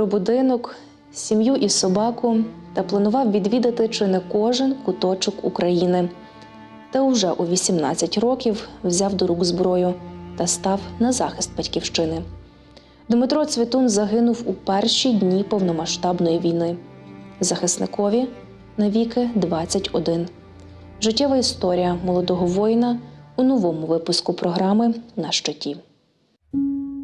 Про будинок, сім'ю і собаку та планував відвідати чи не кожен куточок України. Та уже у 18 років взяв до рук зброю та став на захист батьківщини. Дмитро Цвітун загинув у перші дні повномасштабної війни. Захисникові навіки 21. Життєва історія молодого воїна у новому випуску програми на щиті.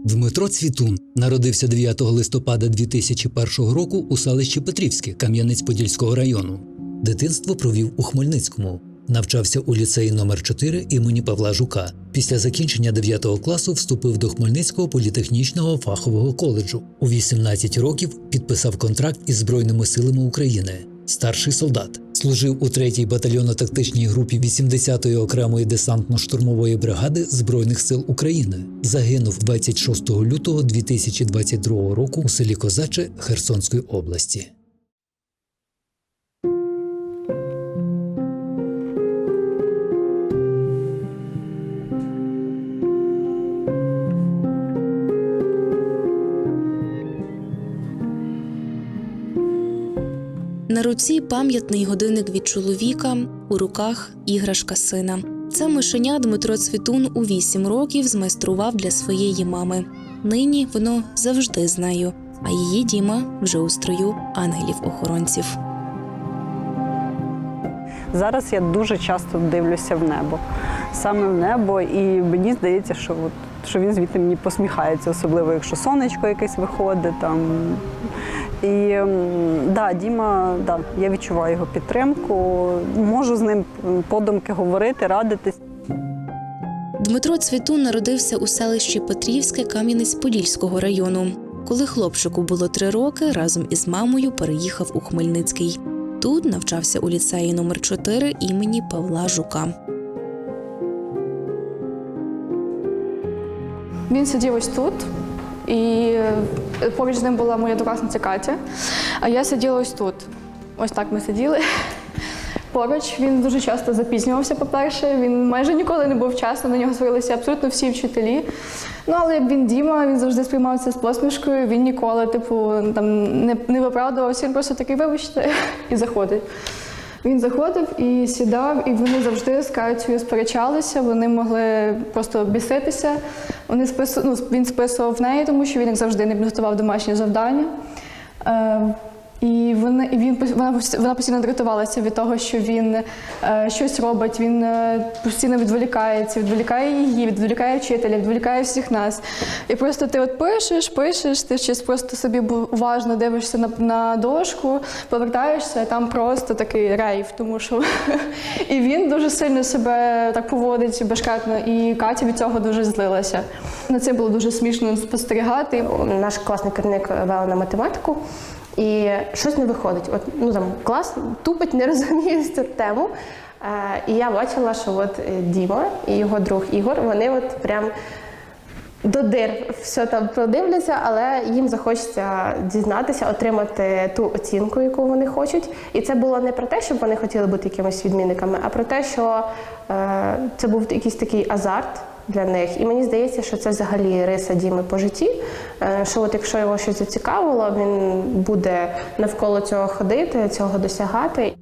Дмитро Цвітун народився 9 листопада 2001 року у селищі Петрівське Кам'янець-Подільського району. Дитинство провів у Хмельницькому. Навчався у ліцеї номер 4 імені Павла Жука. Після закінчення 9 класу вступив до Хмельницького політехнічного фахового коледжу. У 18 років підписав контракт із Збройними силами України. Старший солдат служив у 3-й батальйонно-тактичній групі 80-ї окремої десантно-штурмової бригади Збройних сил України. Загинув 26 лютого 2022 року у селі Козаче Херсонської області. На руці пам'ятний годинник від чоловіка, у руках іграшка сина. Це мишеня Дмитро Цвітун у вісім років змайстрував для своєї мами. Нині воно завжди з нею, а її діма вже у строю ангелів-охоронців. Зараз я дуже часто дивлюся в небо, саме в небо, і мені здається, що, от, що він звідти мені посміхається, особливо якщо сонечко якесь виходить там. І да, Діма, да, я відчуваю його підтримку, можу з ним подумки говорити, радитись. Дмитро Цвітун народився у селищі Петрівське Кам'янець-Подільського району. Коли хлопчику було три роки, разом із мамою переїхав у Хмельницький. Тут навчався у ліцеї номер 4 імені Павла Жука. Він сидів ось тут, і е, поруч з ним була моя однокласниця Катя, а я сиділа ось тут. Ось так ми сиділи. Поруч він дуже часто запізнювався, по-перше. Він майже ніколи не був вчасно, на нього сварилися абсолютно всі вчителі. Ну, але як він Діма, він завжди сприймався з посмішкою, він ніколи, типу, там не, не виправдувався, він просто такий, вибачте, і заходить. Він заходив і сідав, і вони завжди з Катю сперечалися, вони могли просто біситися. Вони спису... ну, він списував в неї, тому що він, як завжди, не підготував домашні завдання. І вона, і він, вона, вона постійно дратувалася від того, що він е, щось робить, він е, постійно відволікається, відволікає її, відволікає вчителя, відволікає всіх нас. І просто ти от пишеш, пишеш, ти щось просто собі уважно дивишся на, на дошку, повертаєшся, а там просто такий рейв, тому що і він дуже сильно себе так поводить бешкетно, і Катя від цього дуже злилася. На це було дуже смішно спостерігати. Наш класний керівник вела на математику, і щось не виходить. От ну там клас тупить, не розуміє цю тему. Е, і я бачила, що от е, Діма і його друг Ігор, вони от прям до дир все там продивляться, але їм захочеться дізнатися, отримати ту оцінку, яку вони хочуть. І це було не про те, щоб вони хотіли бути якимись відмінниками, а про те, що е, це був якийсь такий азарт для них. І мені здається, що це взагалі риса Діми по житті. е, Що от якщо його щось зацікавило, він буде навколо цього ходити, цього досягати.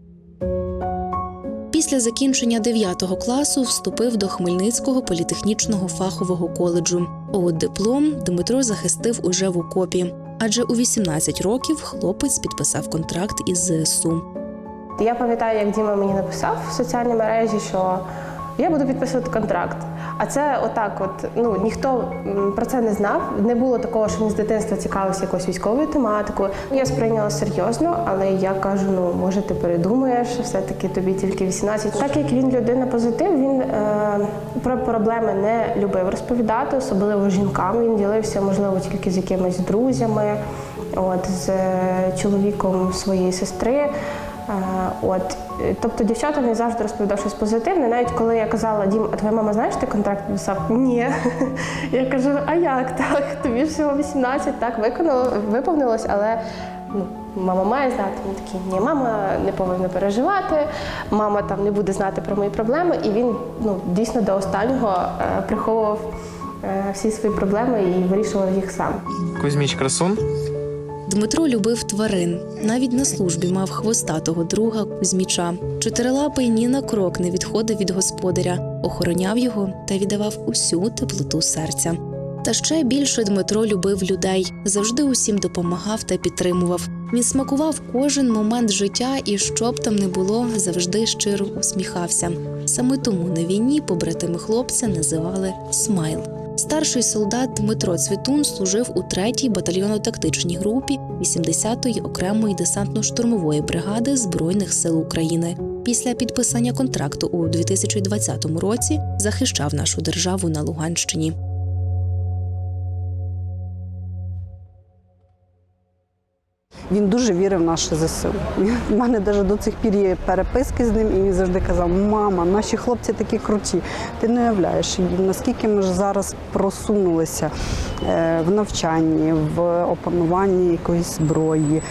Після закінчення 9 класу вступив до Хмельницького політехнічного фахового коледжу. От диплом Дмитро захистив уже в окопі, адже у 18 років хлопець підписав контракт із ЗСУ. Я пам'ятаю, як Діма мені написав в соціальній мережі, що я буду підписувати контракт. А це отак, от ну ніхто про це не знав. Не було такого, що він з дитинства цікавився якоюсь військовою тематикою. Я сприйняла серйозно, але я кажу: ну може ти передумаєш, все-таки тобі тільки 18. Так як він людина позитив, він е, про проблеми не любив розповідати, особливо жінкам. Він ділився, можливо, тільки з якимись друзями, от з е, чоловіком своєї сестри. Е, От, тобто дівчатам він завжди розповідав щось позитивне. Навіть коли я казала, Дім, а твоя мама знаєш, ти контракт підписав? Ні. Я кажу, а як так? Тобі всього 18, так виконало, виповнилось, але ну, мама має знати. Він такий, ні, мама не повинна переживати, мама там не буде знати про мої проблеми. І він ну, дійсно до останнього е, приховував е, всі свої проблеми і вирішував їх сам. Кузьміч Красун. Дмитро любив тварин. Навіть на службі мав хвостатого друга Кузьміча. Чотирилапий ні на крок не відходив від господаря, охороняв його та віддавав усю теплоту серця. Та ще більше Дмитро любив людей, завжди усім допомагав та підтримував. Він смакував кожен момент життя і що б там не було, завжди щиро усміхався. Саме тому на війні побратими хлопця називали Смайл. Старший солдат Дмитро Цвітун служив у 3-й батальйонно-тактичній групі 80-ї окремої десантно-штурмової бригади Збройних сил України. Після підписання контракту у 2020 році захищав нашу державу на Луганщині. Він дуже вірив в наше ЗСУ. У мене навіть до цих пір є переписки з ним, і він завжди казав: Мама, наші хлопці такі круті. Ти не уявляєш, наскільки ми ж зараз просунулися е, в навчанні, в опануванні якоїсь зброї,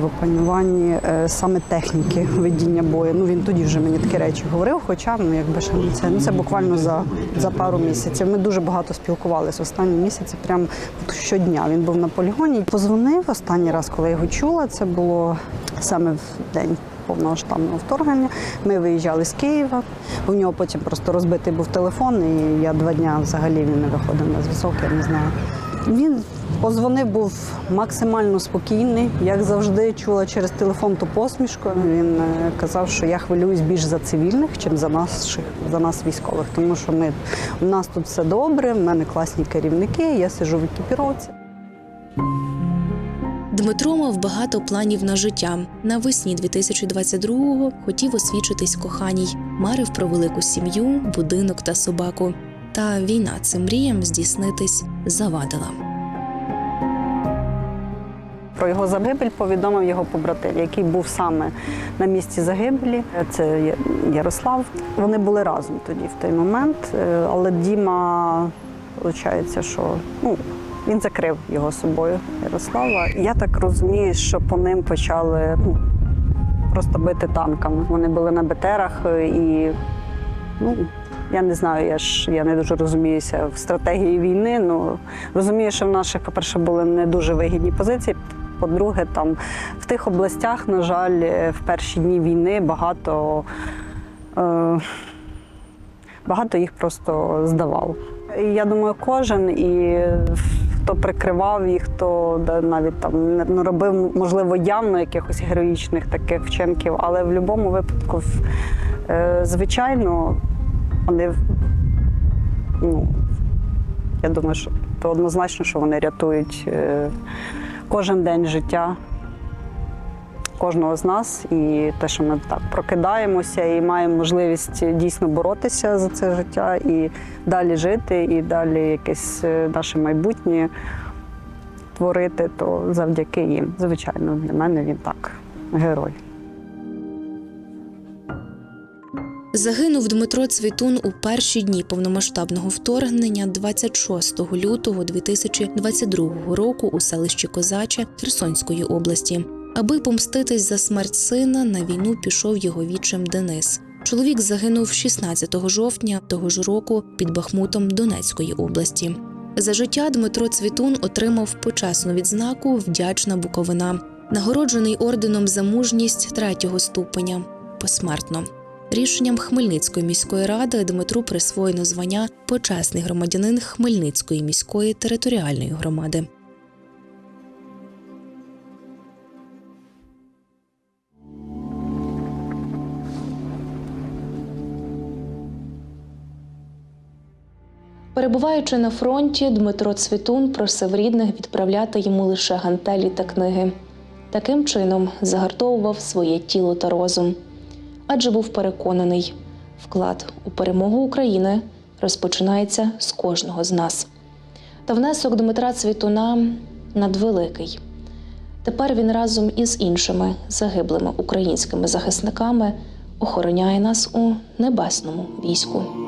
в опануванні е, саме техніки ведіння бою. Ну він тоді вже мені такі речі говорив, хоча ну якби ще не це, ну, це буквально за, за пару місяців. Ми дуже багато спілкувалися останні місяці, прям щодня. Він був на полігоні. Позвонив останній раз, коли його чула. Це було саме в день. Повномасштабного вторгнення. Ми виїжджали з Києва. У нього потім просто розбитий був телефон, і я два дня взагалі він не виходив на зв'язок, я не знаю. Він позвонив, був максимально спокійний. Як завжди, чула через телефон ту посмішку. Він е, казав, що я хвилююсь більш за цивільних, чим за наших, за нас військових. Тому що ми у нас тут все добре, в мене класні керівники, я сижу в екіпіровці. Дмитро мав багато планів на життя. Навесні 2022-го хотів освічитись коханій, марив про велику сім'ю, будинок та собаку. Та війна цим мріям здійснитись завадила. Про його загибель повідомив його побратим, який був саме на місці загибелі. Це Ярослав. Вони були разом тоді в той момент, Е, але Діма, виходить, що ну, він закрив його собою Ярослава. Я так розумію, що по ним почали ну, просто бити танками. Вони були на БТРах е, і ну. Я не знаю, я ж я не дуже розуміюся в стратегії війни. Ну розумію, що в наших, по-перше, були не дуже вигідні позиції. По-друге, там в тих областях, на жаль, в перші дні війни багато, е, багато їх просто здавав. Я думаю, кожен і хто прикривав їх, хто навіть там не робив, можливо, явно якихось героїчних таких вчинків, але в будь-якому випадку, е, звичайно, вони ну, я думаю, що то однозначно, що вони рятують е, кожен день життя кожного з нас. І те, що ми так прокидаємося і маємо можливість дійсно боротися за це життя і далі жити, і далі якесь е, наше майбутнє творити, то завдяки їм. Звичайно, для мене він так, герой. Загинув Дмитро Цвітун у перші дні повномасштабного вторгнення 26 лютого 2022 року у селищі Козаче Херсонської області. Аби помститись за смерть сина, на війну пішов його вічим Денис. Чоловік загинув 16 жовтня того ж року під Бахмутом Донецької області. За життя Дмитро Цвітун отримав почесну відзнаку Вдячна Буковина, нагороджений орденом за мужність третього ступеня посмертно. Рішенням Хмельницької міської ради Дмитру присвоєно звання почесний громадянин Хмельницької міської територіальної громади. Перебуваючи на фронті, Дмитро Цвітун просив рідних відправляти йому лише гантелі та книги. Таким чином загартовував своє тіло та розум. Адже був переконаний, вклад у перемогу України розпочинається з кожного з нас. Та внесок Дмитра Цвітуна надвеликий. Тепер він разом із іншими загиблими українськими захисниками охороняє нас у небесному війську.